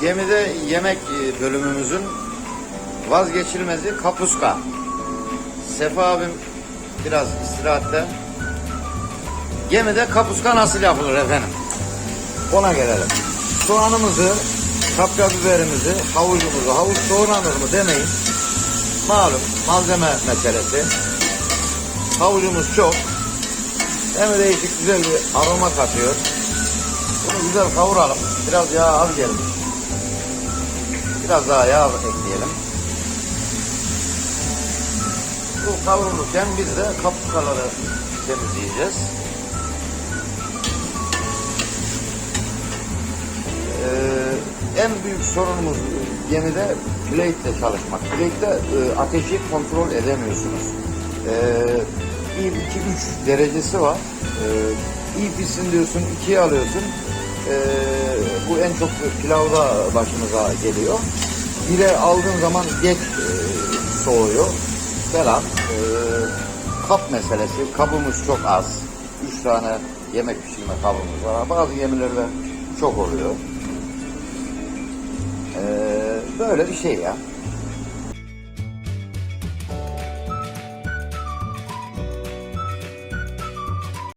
gemide yemek e, bölümümüzün vazgeçilmezi kapuska. Sefa abim biraz istirahatte. Gemide kapuska nasıl yapılır efendim? Ona gelelim. Soğanımızı, kapya biberimizi, havucumuzu, havuç doğranır mı demeyin. Malum malzeme meselesi. Havucumuz çok. Hem değişik güzel bir aroma katıyor. Bunu güzel kavuralım. Biraz yağ az gelmiş. Biraz daha yağ ekleyelim. Bu kavrulurken biz de kapuskaları temizleyeceğiz. Ee, en büyük sorunumuz gemide plate ile çalışmak. Plate'de e, ateşi kontrol edemiyorsunuz. Ee, 1, 2, 3 derecesi var. Ee, iyi pişsin diyorsun, 2'ye alıyorsun. Ee, bu en çok pilavda başımıza geliyor. Bire aldığın zaman geç e, soğuyor falan. Ee, kap meselesi. Kabımız çok az. 3 tane yemek pişirme kabımız var. Bazı gemilerde çok oluyor. Ee, böyle bir şey ya.